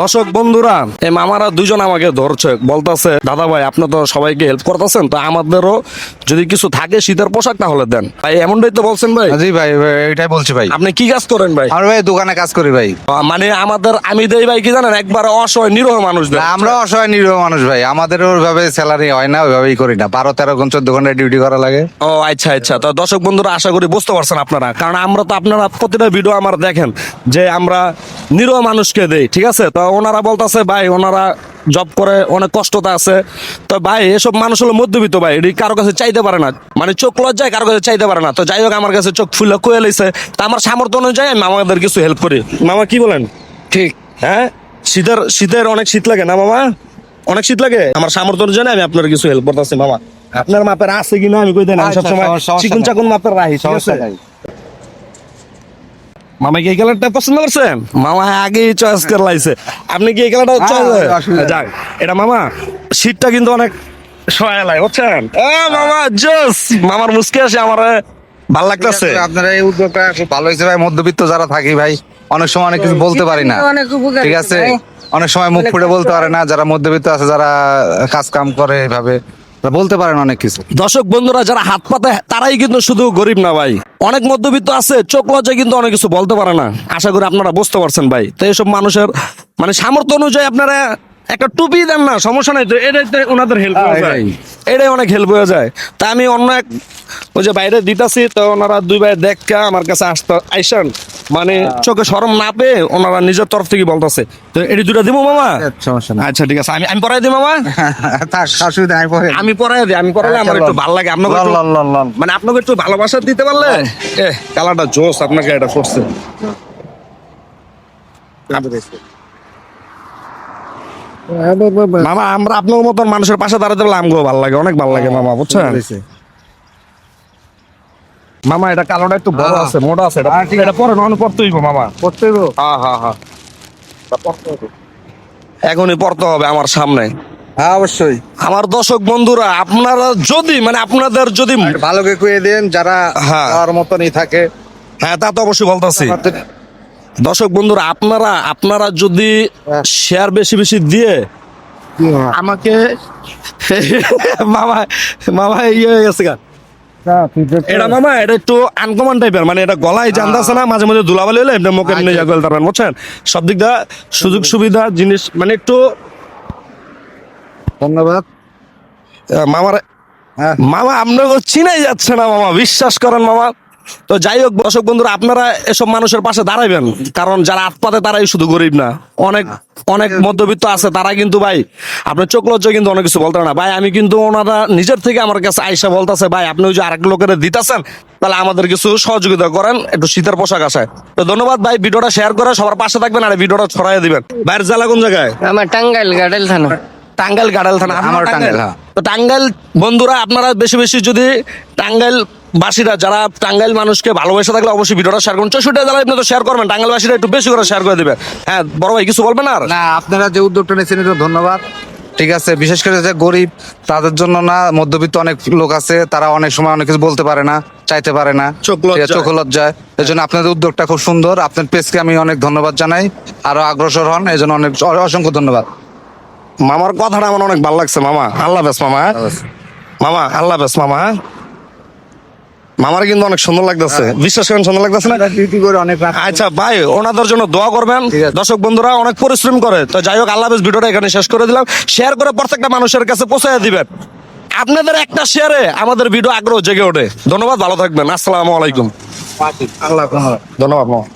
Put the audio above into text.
দর্শক বন্ধুরা এই মামারা দুজন আমাকে ধরছে বলতেছে দাদা ভাই আপনি তো সবাইকে হেল্প করতেছেন তো আমাদেরও যদি কিছু থাকে শীতের পোশাক তাহলে দেন। ভাই এমনটাই তো বলছেন ভাই? জি ভাই ভাই, এটাই বলছি ভাই। আপনি কি কাজ করেন ভাই? আমরা ভাই দোকানে কাজ করি ভাই। মানে আমাদের আমি দেই ভাই কি জানেন একবার অসহায় নিরহ মানুষ না, আমরা অসহায় নিরীহ মানুষ ভাই। আমাদের ওইভাবে স্যালারি হয় না ওইভাবেই করি না। বারো তেরো ঘণ্টা চোদ্দ ঘণ্টা ডিউটি করা লাগে। ও আচ্ছা আচ্ছা। তো দর্শক বন্ধুরা আশা করি বুঝতে পারছেন আপনারা। কারণ আমরা তো আপনারা প্রতিটা ভিডিও আমার দেখেন যে আমরা নিরহ মানুষকে দেই ঠিক আছে? তো ওনারা বলতেছে ভাই ওনারা জব করে অনেক কষ্টতা আছে। তো ভাই এসব মানুষ হলো মধ্যবিত্ত ভাই এটি কারও কাছে চাইতে পারে না। মানে চোখ লজ্জায় কারও কাছে চাইতে পারে না। তো যাই হোক আমার কাছে চোখ ফুলে কুয়ে লইছে। তো আমার সামর্থ্য অনুযায়ী আমি আমাদের কিছু হেল্প করি। মামা কি বলেন? ঠিক। হ্যাঁ? শীতের শীতের অনেক শীত লাগে না মামা? অনেক শীত লাগে? আমার সামর্থ্য অনুযায়ী আমি আপনার কিছু হেল্প করতেছি মামা। আপনার মাপের আছে কিনা আমি কই দেন আমি আচ্ছা, সবসময় চিকুন চাকুন মাপের ঠিক আছে? সমস্যা নাই। মামা কি এই কালারটা পছন্দ করছেন? মামা আগেই চয়েস করে লাইছে। আপনি কি এই কালারটা চয়েস হ্যাঁ। যাক এটা মামা শীতটা কিন্তু অনেক সহায় লাগে বুঝছেন? মামা জোস! মামার মুসকে আসে আমার ভালো লাগতেছে। আপনার এই উদ্যোগটা খুব ভালো হয়েছে ভাই মধ্যবিত্ত যারা থাকি ভাই অনেক সময় অনেক কিছু বলতে পারি না। ঠিক আছে? অনেক সময় মুখ ফুটে বলতে পারে না যারা মধ্যবিত্ত আছে যারা কাজ কাম করে এভাবে বলতে পারেন অনেক কিছু। দর্শক বন্ধুরা, যারা হাত পাতে, তারাই কিন্তু শুধু গরিব না ভাই। অনেক মধ্যবিত্ত আছে, চোখ লজ্জায় কিন্তু অনেক কিছু বলতে পারে না। আশা করি আপনারা বুঝতে পারছেন ভাই। তো এইসব মানুষের মানে সামর্থ্য অনুযায়ী আপনারা একটা টুপি দেন না সমস্যা নাই তো এটাই তো ওনাদের হেল্প হয়ে যায়। এটাই। অনেক হেল্প হয়ে যায়। তা আমি অন্য এক ওই যে বাইরে দিতাছি তো ওনারা দুই ভাই দেখা আমার কাছে আসতে আইসান মানে চোখে সরম না পেয়ে ওনারা নিজের তরফ থেকে বলতেছে তো এটি দুটা দিব মামা? সমস্যা না আচ্ছা ঠিক আছে আমি আমি পড়াই দিই মামা। থাক অসুবিধা পরে। আমি পড়াই দিই আমি পড়ালে আমার একটু ভালো লাগে আপনাকে। মানে আপনাকে একটু ভালোবাসা দিতে পারলে এ কালারটা জোস আপনাকে এটা করছে। মামা আমরা আপনার মতন মানুষের পাশে দাঁড়াতে পারলে আমগো ভালো লাগে অনেক ভালো লাগে মামা বুঝছেন? মামা এটা কালোটা একটু বড় হ্যাঁ। আছে মোটা আছে এটা হ্যাঁ, এটা পরে নন পড়তে হইব মামা। করতে হইব? হ্যাঁ হ্যাঁ হ্যাঁ। এখনই পড়তে হবে আমার সামনে। হ্যাঁ অবশ্যই। আমার দর্শক বন্ধুরা আপনারা যদি মানে আপনাদের যদি ভালো করে দেন যারা হ্যাঁ। আর মতনই থাকে। হ্যাঁ তা তো অবশ্যই বলতেছি। দর্শক বন্ধুরা আপনারা আপনারা যদি শেয়ার বেশি বেশি দিয়ে আমাকে মামা মামা ইয়ে হয়ে গেছে গা। এটা মামা এটা একটু আনকমন টাইপের মানে এটা গলায় জানতেছে না মাঝে মাঝে ধুলাবালি হলে এমনি মুখে এমনি ইয়া করতে পারবেন বুঝছেন? সব দিক দিয়ে সুযোগ সুবিধা জিনিস মানে একটু ধন্যবাদ। মামার হ্যাঁ। মামা আপনাকে চিনাই যাচ্ছে না মামা বিশ্বাস করেন মামা। তো যাই হোক দর্শক বন্ধুরা আপনারা এসব মানুষের পাশে দাঁড়াইবেন। কারণ যারা হাত পাতে তারাই শুধু গরিব না। অনেক অনেক মধ্যবিত্ত আছে তারা কিন্তু ভাই আপনার চোখ লজ্জা কিন্তু অনেক কিছু বলতে না। ভাই আমি কিন্তু ওনারা নিজের থেকে আমার কাছে আইসা বলতেছে ভাই আপনি ওই যে আরেক লোকের দিতেছেন তাহলে আমাদের কিছু সহযোগিতা করেন একটু শীতের পোশাক আসায় তো ধন্যবাদ ভাই ভিডিওটা শেয়ার করে সবার পাশে থাকবেন আর ভিডিওটা ছড়াই দিবেন। বাইরের জেলা কোন জায়গায়? আমার টাঙ্গাইল গাডেল থানা। টাঙ্গাইল গাড়াল থানা। আমার টাঙ্গাইল? হ্যাঁ। তো টাঙ্গাইল বন্ধুরা আপনারা বেশি বেশি যদি টাঙ্গাইল বাসীরা যারা টাঙ্গাইল মানুষকে ভালোবেসে থাকলে অবশ্যই ভিডিওটা শেয়ার করুন। চৌষট্টি জেলায় আপনি তো শেয়ার করবেন টাঙ্গাইল বাসীরা একটু বেশি করে শেয়ার করে দিবেন হ্যাঁ বড় ভাই কিছু বলবেন আর? না আপনারা যে উদ্যোগটা নিয়েছেন এটা ধন্যবাদ। ঠিক আছে বিশেষ করে যে গরিব তাদের জন্য না মধ্যবিত্ত অনেক লোক আছে তারা অনেক সময় অনেক কিছু বলতে পারে না চাইতে পারে না। চোখ লজ্জায়। চোখ লজ্জায়। এই জন্য আপনাদের উদ্যোগটা খুব সুন্দর। আপনার পেজকে আমি অনেক ধন্যবাদ জানাই। আরও অগ্রসর হন এই জন্য অনেক অসংখ্য ধন্যবাদ। মামার কথাটা আমার অনেক ভালো লাগছে মামা। আল্লাহ বেশ মামা? মামা আল্লাহ বেশ মামা। হ্যাঁ? মামার কিন্তু অনেক সুন্দর লাগতেছে। বিশ্বাস করেন সুন্দর লাগতেছে না? ডিউটি করে অনেক আচ্ছা ভাই ওনাদের জন্য দোয়া করবেন। দর্শক বন্ধুরা অনেক পরিশ্রম করে। তো যাই হোক আল্লাহ ভিডিওটা এখানে শেষ করে দিলাম। শেয়ার করে প্রত্যেকটা মানুষের কাছে পৌঁছে দিবেন। আপনাদের একটা শেয়ারে আমাদের ভিডিও আগ্রহ জেগে ওঠে। ধন্যবাদ ভালো থাকবেন। আসসালামু আলাইকুম। আল্লাহ ধন্যবাদ মামা।